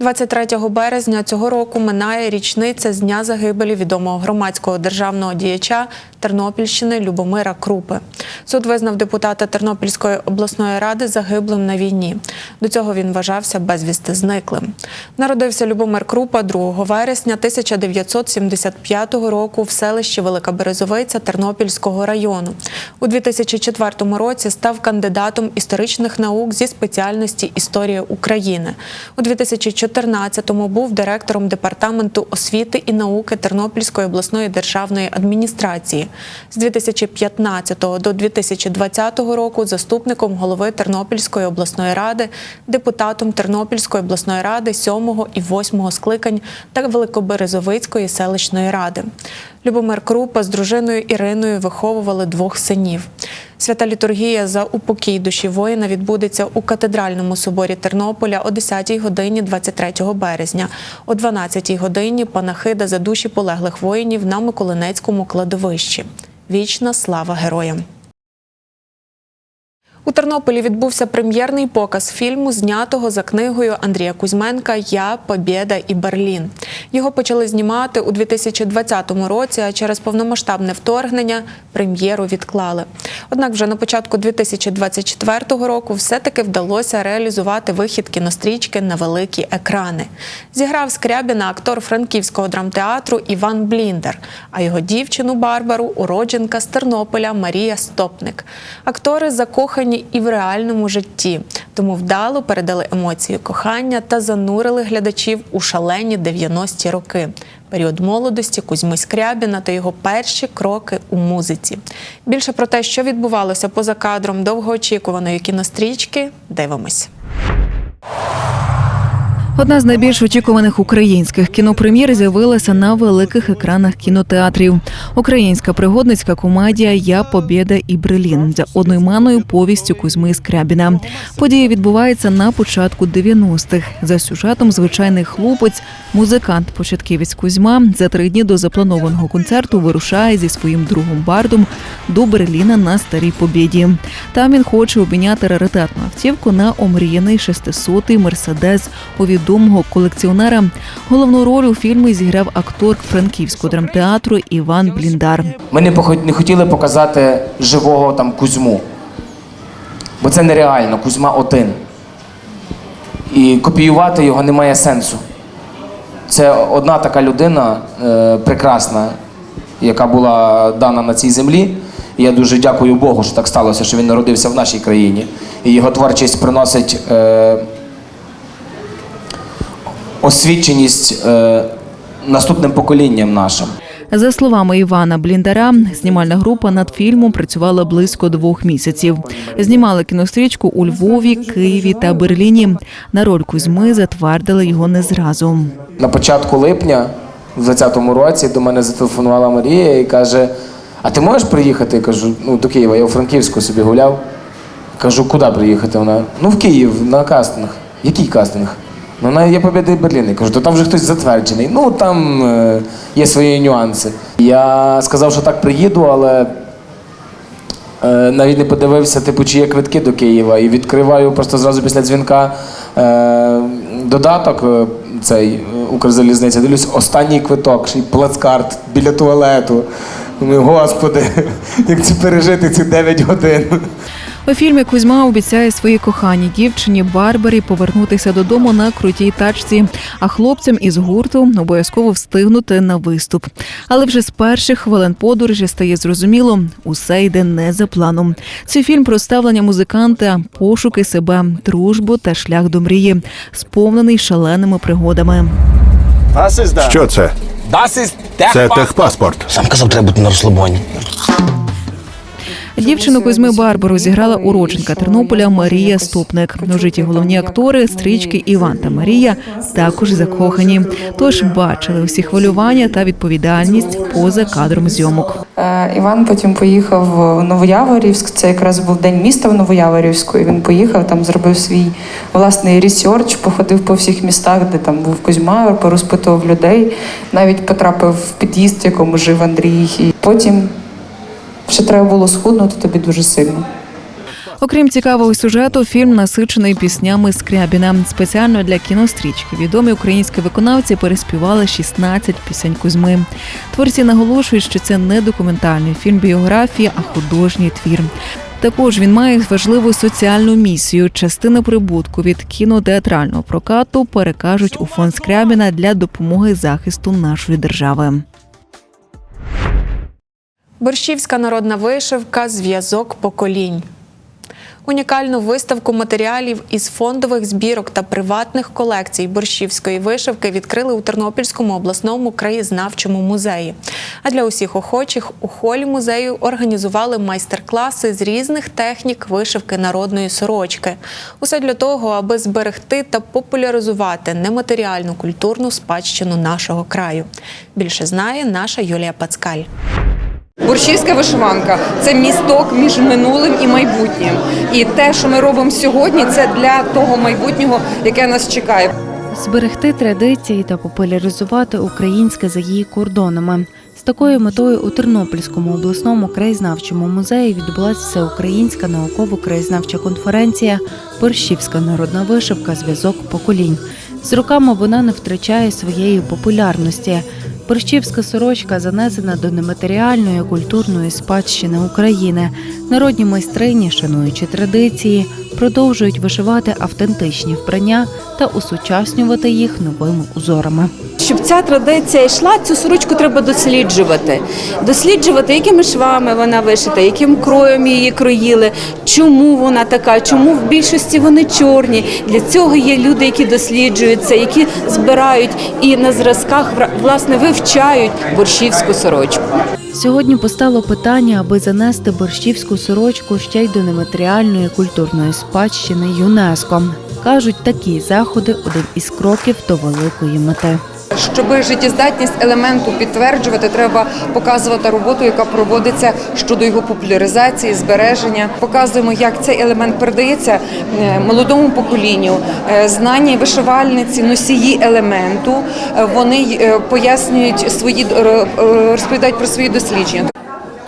23 березня цього року минає річниця з дня загибелі відомого громадського державного діяча Тернопільщини Любомира Крупи. Суд визнав депутата Тернопільської обласної ради загиблим на війні. До цього він вважався безвісти зниклим. Народився Любомир Крупа 2 вересня 1975 року в селищі Велика Березовиця Тернопільського району. У 2004 році став кандидатом історичних наук зі спеціальності Історія України. У 2014-му був директором департаменту освіти і науки Тернопільської обласної державної адміністрації. З 2015 до 2020 року заступником голови Тернопільської обласної ради, депутатом Тернопільської обласної ради 7 і 8 скликань та Великоберезовицької селищної ради. Любомир Крупа з дружиною Іриною виховували двох синів. Свята літургія за упокій душі воїна відбудеться у катедральному соборі Тернополя о 10-й годині 23 березня. О 12-й годині панахида за душі полеглих воїнів на Миколинецькому кладовищі. Вічна слава героям! У Тернополі відбувся прем'єрний показ фільму, знятого за книгою Андрія Кузьменка Я, Побєда і Берлін. Його почали знімати у 2020 році, а через повномасштабне вторгнення прем'єру відклали. Однак вже на початку 2024 року все-таки вдалося реалізувати вихід кінострічки на великі екрани. Зіграв Скрябіна актор Франківського драмтеатру Іван Бліндер, а його дівчину Барбару уродженка з Тернополя Марія Стопник. Актори закохані і в реальному житті, тому вдало передали емоції кохання та занурили глядачів у шалені 90-ті роки. Період молодості Кузьми Скрябіна та його перші кроки у музиці. Більше про те, що відбувалося поза кадром довгоочікуваної кінострічки, дивимось. Одна з найбільш очікуваних українських кінопрем'єр з'явилася на великих екранах кінотеатрів. Українська пригодницька комедія Я Побєда і Брелін за одноіменною повістю Кузьми Скрябіна. Подія відбувається на початку 90-х. За сюжетом звичайний хлопець, музикант початківець Кузьма за три дні до запланованого концерту вирушає зі своїм другом Бардом до Берліна на старій побєді. Там він хоче обміняти раритетну автівку на омріяний 600-й мерседес у відомого колекціонера. Головну роль у фільмі зіграв актор франківського драмтеатру Іван Бліндар. Ми не хотіли показати живого там Кузьму. Бо це нереально, Кузьма один. І копіювати його немає сенсу. Це одна така людина е, прекрасна, яка була дана на цій землі. І я дуже дякую Богу, що так сталося, що він народився в нашій країні. І його творчість приносить е, освіченість е, наступним поколінням нашим. За словами Івана Бліндара, знімальна група над фільмом працювала близько двох місяців. Знімали кінострічку у Львові, Києві та Берліні. На роль Кузьми затвердили його не зразу. На початку липня, в 20-му році, до мене зателефонувала Марія і каже: А ти можеш приїхати? Я кажу, ну до Києва, я у Франківську собі гуляв. Кажу, куди приїхати? Вона? Ну в Київ на кастинг. Який кастинг? Ну, вона є Побєда і Берлін. Я кажу, то там вже хтось затверджений. Ну там е, є свої нюанси. Я сказав, що так приїду, але е, навіть не подивився, типу, чи є квитки до Києва. І відкриваю просто зразу після дзвінка е, додаток е, цей е, Укрзалізниця. Дивлюсь, останній квиток, ще й плацкарт біля туалету. Думаю, господи, як це пережити ці 9 годин. У фільмі Кузьма обіцяє своїй коханій дівчині Барбарі повернутися додому на крутій тачці, а хлопцям із гурту обов'язково встигнути на виступ. Але вже з перших хвилин подорожі стає зрозуміло, усе йде не за планом. Це фільм про ставлення музиканта, пошуки себе, дружбу та шлях до мрії, сповнений шаленими пригодами. Що це? Це техпаспорт. Сам казав, треба бути на розслабоні. Дівчину Кузьми Барбару зіграла уродженка Тернополя Марія Ступник. У житті головні актори стрічки Іван та Марія також закохані. Тож бачили усі хвилювання та відповідальність поза кадром зйомок. Е, Іван потім поїхав в Новояворівськ. Це якраз був день міста в Новояворівську. І він поїхав там, зробив свій власний ресерч, походив по всіх містах, де там був Кузьма, порозпитував людей. Навіть потрапив в під'їзд, в якому жив Андрій. І потім Ще треба було схуднути тобі дуже сильно. Окрім цікавого сюжету, фільм насичений піснями Скрябіна. Спеціально для кінострічки відомі українські виконавці переспівали 16 пісень Кузьми. Творці наголошують, що це не документальний фільм біографії, а художній твір. Також він має важливу соціальну місію. Частину прибутку від кінотеатрального прокату перекажуть у фонд Скрябіна для допомоги захисту нашої держави. Борщівська народна вишивка зв'язок поколінь. Унікальну виставку матеріалів із фондових збірок та приватних колекцій борщівської вишивки відкрили у Тернопільському обласному краєзнавчому музеї. А для усіх охочих у холі музею організували майстер-класи з різних технік вишивки народної сорочки. Усе для того, аби зберегти та популяризувати нематеріальну культурну спадщину нашого краю. Більше знає наша Юлія Пацкаль. Борщівська вишиванка це місток між минулим і майбутнім. І те, що ми робимо сьогодні, це для того майбутнього, яке нас чекає. Зберегти традиції та популяризувати українське за її кордонами. З такою метою у Тернопільському обласному краєзнавчому музеї відбулася всеукраїнська науково-краєзнавча конференція Борщівська народна вишивка Зв'язок поколінь. З роками вона не втрачає своєї популярності. Борщівська сорочка занесена до нематеріальної культурної спадщини України. Народні майстрині, шануючи традиції, продовжують вишивати автентичні вбрання та усучаснювати їх новими узорами. Щоб ця традиція йшла, цю сорочку треба досліджувати. Досліджувати, якими швами вона вишита, яким кроєм її кроїли, чому вона така, чому в більшості вони чорні. Для цього є люди, які досліджують це, які збирають і на зразках власне вивчають борщівську сорочку. Сьогодні постало питання, аби занести борщівську сорочку ще й до нематеріальної культурної спадщини ЮНЕСКО. Кажуть, такі заходи один із кроків до великої мети. Щоб життєздатність елементу підтверджувати, треба показувати роботу, яка проводиться щодо його популяризації, збереження. Показуємо, як цей елемент передається е, молодому поколінню. Е, Знання вишивальниці, носії елементу. е, Вони пояснюють свої розповідають про свої дослідження.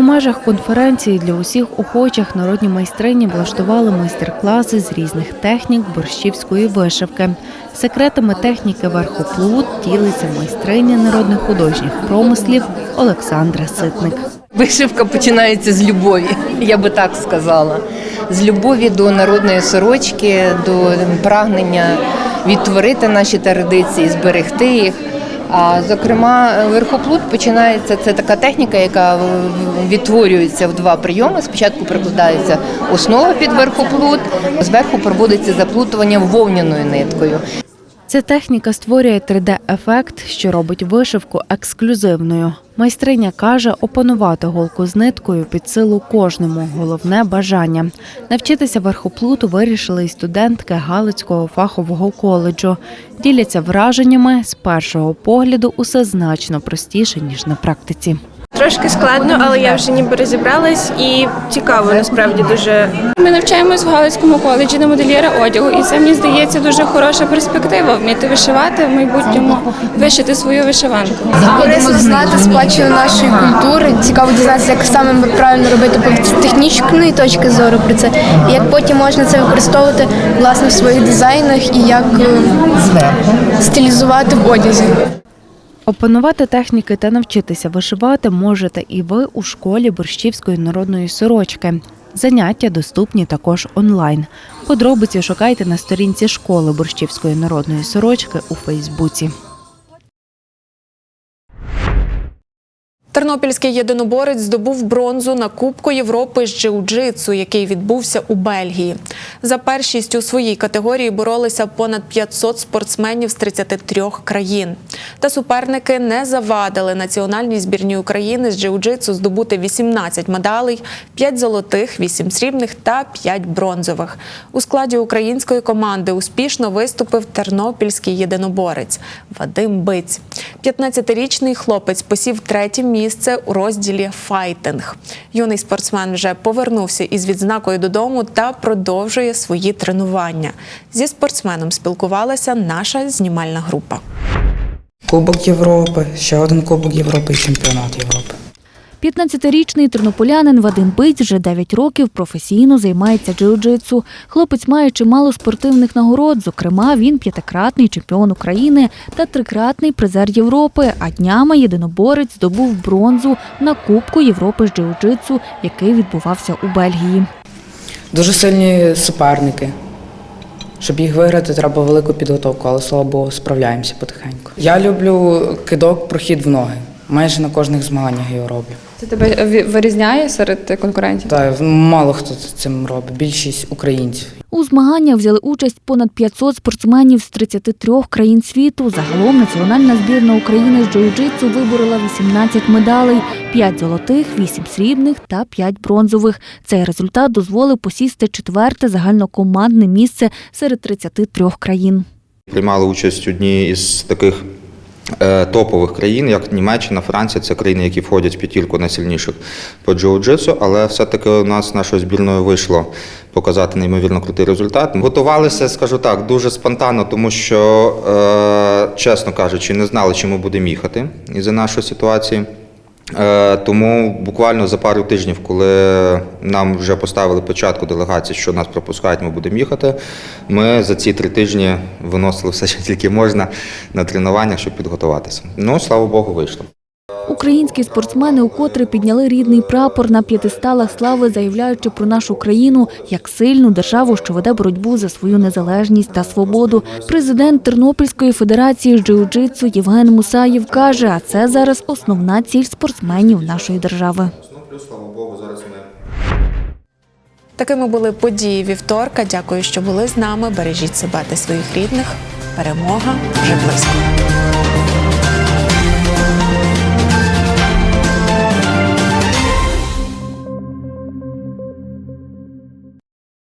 У межах конференції для усіх охочих народні майстрині влаштували майстер-класи з різних технік борщівської вишивки. Секретами техніки верхоплут ділиться майстриня народних художніх промислів Олександра Ситник. Вишивка починається з любові, я би так сказала. З любові до народної сорочки, до прагнення відтворити наші традиції, зберегти їх. А зокрема, верхоплут починається це така техніка, яка відтворюється в два прийоми. Спочатку прикладається основа під верхоплут, зверху проводиться заплутування вовняною ниткою. Ця техніка створює 3D-ефект, що робить вишивку ексклюзивною. Майстриня каже, опанувати голку з ниткою під силу кожному. Головне бажання. Навчитися верхоплуту вирішили й студентки Галицького фахового коледжу. Діляться враженнями з першого погляду усе значно простіше ніж на практиці. Трошки складно, але я вже ніби розібралась і цікаво насправді дуже. Ми навчаємось в Галицькому коледжі на модельєра одягу, і це мені здається дуже хороша перспектива вміти вишивати в майбутньому, вишити свою вишиванку. Корисно знати спадщину нашої культури. Цікаво дізнатися, як саме правильно робити з технічної точки зору про це, і як потім можна це використовувати власне в своїх дизайнах і як е, стилізувати в одязі. Опанувати техніки та навчитися вишивати можете і ви у школі борщівської народної сорочки. Заняття доступні також онлайн. Подробиці шукайте на сторінці школи борщівської народної сорочки у Фейсбуці. Тернопільський єдиноборець здобув бронзу на Кубку Європи з джиу-джитсу, який відбувся у Бельгії. За першість у своїй категорії боролися понад 500 спортсменів з 33 країн. Та суперники не завадили національній збірній України з джиу-джитсу здобути 18 медалей, 5 золотих, 8 срібних та 5 бронзових. У складі української команди успішно виступив тернопільський єдиноборець Вадим Биць. 15-річний хлопець посів третє місце у розділі файтинг. Юний спортсмен вже повернувся із відзнакою додому та продовжує свої тренування. Зі спортсменом спілкувалася наша знімальна група. Кубок Європи, ще один Кубок Європи і чемпіонат Європи. 15-річний тернополянин Вадим Биць вже 9 років професійно займається джиу-джитсу. Хлопець має чимало спортивних нагород. Зокрема, він п'ятикратний чемпіон України та трикратний призер Європи. А днями єдиноборець здобув бронзу на Кубку Європи з джиу-джитсу, який відбувався у Бельгії. Дуже сильні суперники. Щоб їх виграти, треба велику підготовку, але слава Богу, справляємося потихеньку. Я люблю кидок, прохід в ноги. Майже на кожних змаганнях його роблю. Це тебе вирізняє серед конкурентів? Та мало хто цим робить, більшість українців. У змаганнях взяли участь понад 500 спортсменів з 33 країн світу. Загалом національна збірна України з джиу-джитсу виборола 18 медалей: 5 золотих, 8 срібних та 5 бронзових. Цей результат дозволив посісти четверте загальнокомандне місце серед 33 країн. Приймали участь одні із таких топових країн, як Німеччина, Франція. Це країни, які входять в п'ятірку найсильніших по джиу-джитсу, але все-таки у нас нашою збірною вийшло показати неймовірно крутий результат. Готувалися, скажу так, дуже спонтанно, тому що, е, чесно кажучи, не знали, чи ми будемо їхати із-за нашої ситуації. Е, Тому буквально за пару тижнів, коли нам вже поставили початку делегації, що нас пропускають, ми будемо їхати. Ми за ці три тижні виносили все, що тільки можна на тренуваннях, щоб підготуватися. Ну, слава Богу, вийшло. Українські спортсмени укотре підняли рідний прапор на п'єдесталах слави, заявляючи про нашу країну як сильну державу, що веде боротьбу за свою незалежність та свободу. Президент Тернопільської федерації джиу-джитсу Євген Мусаєв каже, а це зараз основна ціль спортсменів нашої держави. Такими були події вівторка. Дякую, що були з нами. Бережіть себе та своїх рідних. Перемога вже близько.